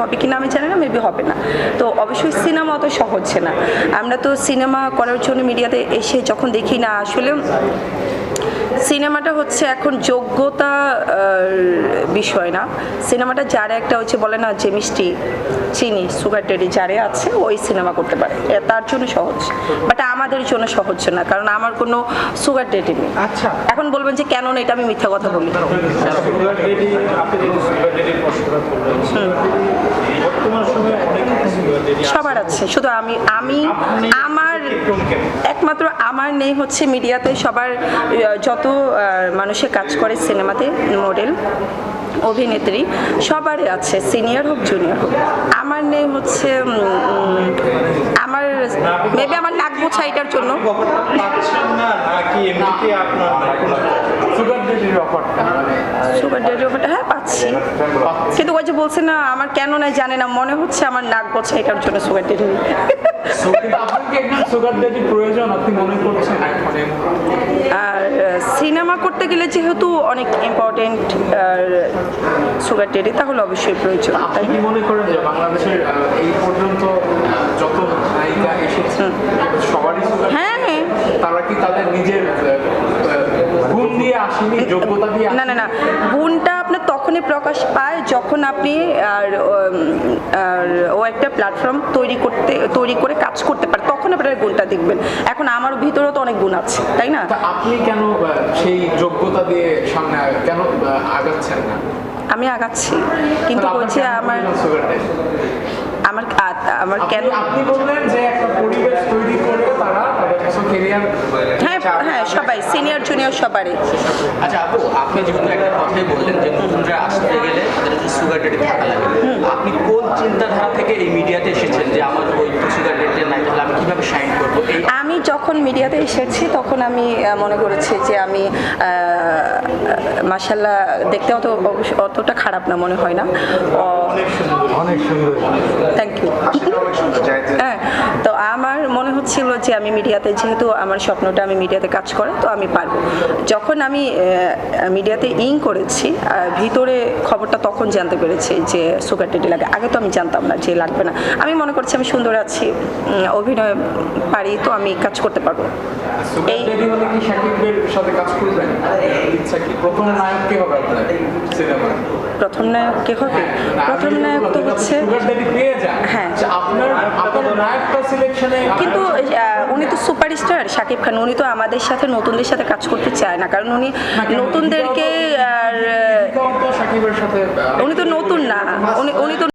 হবে কিনা আমি জানি না মেবি হবে না। তো অবশ্যই সিনেমা অত সহজ না। আমরা তো সিনেমা করার জন্য মিডিয়াতে এসে যখন দেখি না আসলে সিনেমাটা হচ্ছে এখন যোগ্যতা বিষয় না। সিনেমাটা যারা একটা হচ্ছে বলে না যে মিষ্টি চিনি সুগার টেডি যারে আছে ওই সিনেমা করতে পারে। তার জন্য সহজ। বাট আমাদের জন্য সহজ না কারণ আমার কোনো সুগার টেডি নেই। আচ্ছা। এখন বলবেন যে কেন না এটা আমি মিথ্যা কথা বলি। সুগার ডেডি আপনি যদি সুগার ডেডির প্রশ্নটা করলেন সুগার ডেডি বর্তমান সময়ে অনেক সুগার ডেডি সবার আছে শুধু আমি আমি আমার একমাত্র আমার নেই হচ্ছে মিডিয়াতে সবার যত মানুষে কাজ করে সিনেমাতে মডেল অভিনেত্রী সবারই আছে সিনিয়র হোক জুনিয়র হোক। আমার নেই হচ্ছে আমার মেবি আমার নাক বোঝা এটার জন্য। পাচ্ছেন না নাকি এমনিতে আপনার সুগার সুগার ডেডি হ্যাঁ পাচ্ছি। কিন্তু ওই যে বলছে না আমার কেন না জানে না মনে হচ্ছে আমার নাক বোঝা এটার জন্য সুগার ডেডি ডেডি আর সিনেমা করতে গেলে যেহেতু অনেক ইম্পর্টেন্ট সুগার টেডি তাহলে অবশ্যই প্রয়োজন আপনি কি মনে করেন যে বাংলাদেশের এই পর্যন্ত যত নায়িকা এসেছে সবারই হ্যাঁ। তারা কি তাদের নিজের আসেনি যোগ্যতা দিয়ে না না না। গুণটা আপনার তখনই প্রকাশ পায় যখন আপনি আর ও একটা প্ল্যাটফর্ম তৈরি করতে তৈরি করে কাজ করতে পারে। তখন আপনার গুণটা দেখবেন। এখন আমার ভিতরেও তো অনেক গুণ আছে তাই না? আপনি কেন সেই যোগ্যতা দিয়ে সামনে কেন আগাচ্ছেন না? আমি আগাচ্ছি। কিন্তু বলছি আমার? আমার আমার কেন আপনি- বললেন যে একটা পরিবেশ তৈরি করে তারা হ্যাঁ হ্যাঁ সবাই সিনিয়র জুনিয়র সবারই। আচ্ছা আপু আপনি যেহেতু একটা কথাই বললেন যে নতুনরা আসতে গেলে তাদের সুগার ডেটে থাকা লাগে। আপনি কোন চিন্তাধারা থেকে এই মিডিয়াতে এসেছেন যে আমার ওই সুগার ডেটে নাই তাহলে আমি কীভাবে সাইন করব? আমি যখন মিডিয়াতে এসেছি তখন আমি মনে করেছি যে আমি মাসাল্লাহ দেখতে অত অতটা খারাপ না মনে হয় না। অনেক সুন্দর। থ্যাংক ইউ হচ্ছিল যে আমি মিডিয়াতে যেহেতু আমার স্বপ্নটা আমি মিডিয়াতে কাজ করে তো আমি পারব। যখন আমি মিডিয়াতে ইন করেছি ভিতরে খবরটা তখন জানতে পেরেছি যে সুগার টেডি লাগে। আগে তো আমি জানতাম না যে লাগবে না। আমি মনে করছি আমি সুন্দর আছি অভিনয় পারি তো আমি কাজ করতে পারব। এই- সাথে কাজ করবেন ইচ্ছা কি? প্রথম নায়ক কে হবে আপনার সিনেমা প্রথম নায়ক কে হবে? প্রথম নায়ক তো হচ্ছে হ্যাঁ। আপনার আপনার নায়কটা সিলেকশনে কিন্তু উনি তো সুপারস্টার শাকিব খান। উনি তো আমাদের সাথে নতুনদের সাথে কাজ করতে চায় না। কারণ উনি নতুনদেরকে আর উনি তো নতুন না। উনি উনি তো